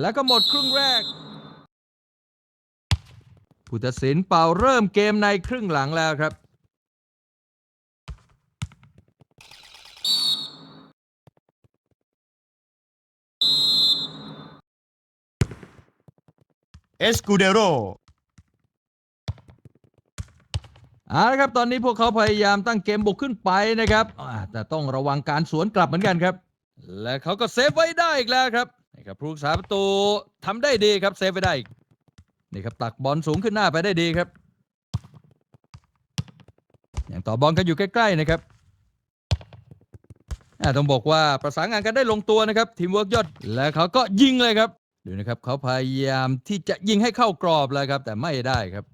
แล้วก็หมดครึ่งแรก ผู้ตัดสินเป่าเริ่มเกมในครึ่งหลังแล้วครับ เอสกูเดโรเอาละครับ ตอนนี้พวกเขาพยายามตั้งเกมบุกขึ้นไปนะครับอ่าแต่ต้องระวังการสวนกลับเหมือนกันครับ และเขาก็เซฟไว้ได้อีกแล้วครับ นี่ครับผู้รักษาประตูทำได้ดีครับเซฟไว้ได้อีกนี่ครับตักบอลสูงขึ้นหน้าไปได้ดีครับอย่างต่อบอลกันอยู่ใกล้ๆนะครับต้องบอกว่าประสานงานกันได้ลงตัวนะครับทีมเวิร์กยอดและเขาก็ยิงเลยครับดูนะครับเขาพยายามที่จะยิงให้เข้ากรอบเลยครับแต่ไม่ได้ครับ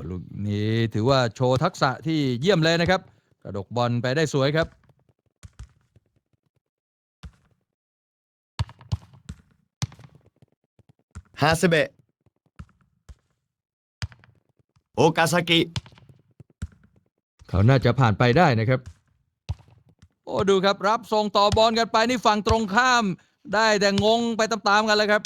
โอ้ลูกนี้ถือว่าโชว์ทักษะที่เยี่ยมเลยนะครับ กระดกบอลไปได้สวยครับ ฮาเซเบะ โอกาซากิ เขาน่าจะผ่านไปได้นะครับ โอ้ดูครับรับส่งต่อบอลกันไปนี่ฝั่งตรงข้าม ได้แต่งงไปตามๆกันเลยครับ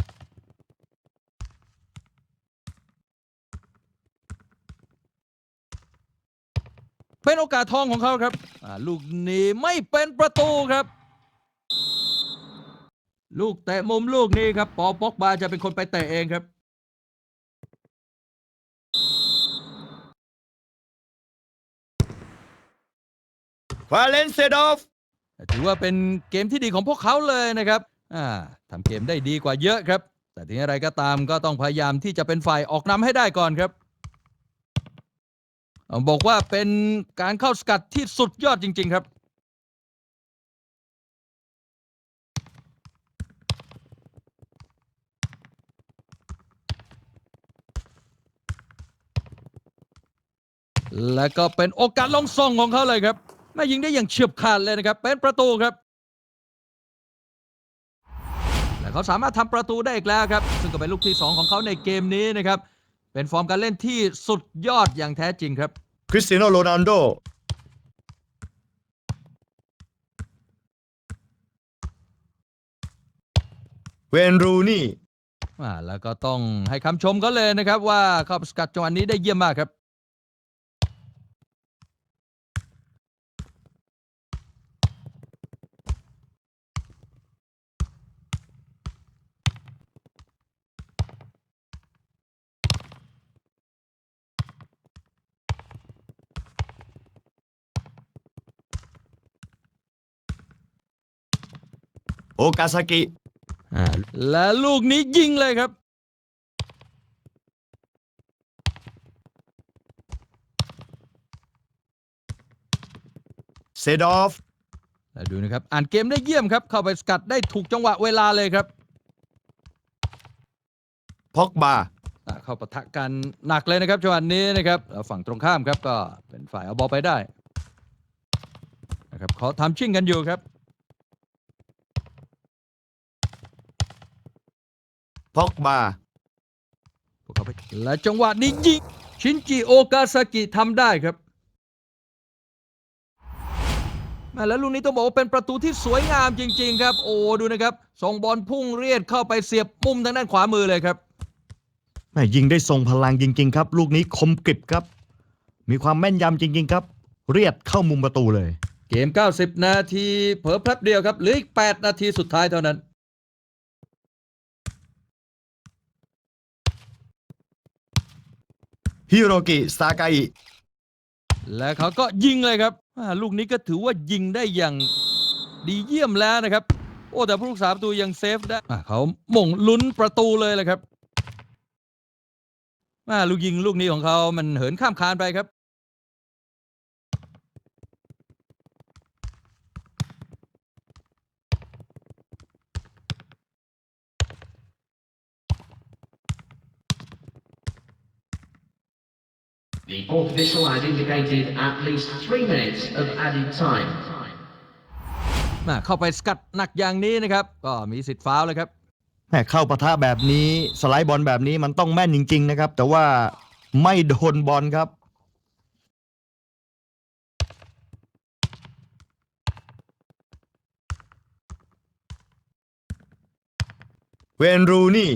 เป็นโอกาสทองของเขาครับอ่าลูกนี้ไม่เป็นประตูครับ ลูกเตะมุมลูกนี้ครับปอปอกบาจะเป็นคนไปเตะเองครับ วาเลนเซดอฟ ถือว่าเป็นเกมที่ดีของพวกเขาเลยนะครับอ่าทำเกมได้ดีกว่าเยอะครับ แต่ถึงอะไรก็ตามก็ต้องพยายามที่จะเป็นฝ่ายออกนำให้ได้ก่อนครับเอา บอกว่าเป็นการเข้าสกัดที่สุดยอดจริง ๆ ครับ และก็เป็นโอกาสลงส่งของเขาเลยครับแม่ยิงได้อย่างเฉียบขาดเลยนะครับ เป็นประตูครับและเขาสามารถทำประตูได้อีกแล้วครับ ซึ่งก็เป็นลูกที่ 2 ของเขาในเกมนี้นะครับ เป็นฟอร์มการเล่นที่สุดยอดอย่างแท้จริงครับ คริสเตียโนโรนัลโด เวนรูนี่ อ่าแล้วก็ต้องให้คำชมเขาเลยนะครับว่าเข้าสกัดจังหวะนี้ได้เยี่ยมมากครับ โอกาซากิ อ่าและลูกนี้ยิงเลยครับ เซดอฟ แล้วดูนะครับ อ่านเกมได้เยี่ยมครับ เข้าไปสกัดได้ถูกจังหวะเวลาเลยครับพอกบา อ่าเข้าปะทะกันหนักเลยนะครับจังหวะนี้นะครับแล้วฝั่งตรงข้ามครับก็เป็นฝ่ายเอาบอลไปได้นะครับเขาทำชิ่งกันอยู่ครับ พอกบาพวกเขาไปและจังหวะนี้ยิงชินจิโอกาซากิทำได้ครับแม่แล้วลูกนี้ต้องบอกว่าเป็นประตูที่สวยงามจริง ๆ ครับ โอ้ดูนะครับส่งบอลพุ่งเรียดเข้าไปเสียบมุมทางด้านขวามือเลยครับแม่ยิงได้ทรงพลังจริง ๆ ครับ ลูกนี้คมกริบครับ มีความแม่นยำจริง ๆ ครับ เรียดเข้ามุมประตูเลย เกม 90 นาทีเผลอแป๊บเดียวครับเหลืออีก 8 นาทีสุดท้ายเท่านั้น ฮิโรกิซากาอิ และเขาก็ยิงเลยครับอ่าลูกนี้ก็ถือว่ายิงได้อย่างดีเยี่ยมแล้วนะครับ โอ้ แต่ผู้รักษาประตูยังเซฟได้อ่าเขาหม่งลุ้นประตูเลยแหละครับอ่าลูกยิงลูกนี้ของเขามันเหินข้ามคานไปครับ The fourth official had indicated at least three minutes of added time. มาเข้าไปสกัดหนักอย่างนี้นะครับ ก็มีสิทธิ์ฟาวล์เลยครับแม่เข้าปะทะแบบนี้สไลด์บอลแบบนี้มันต้องแม่นจริง ๆ นะครับ แต่ว่าไม่โดนบอลครับ เวนรูนี่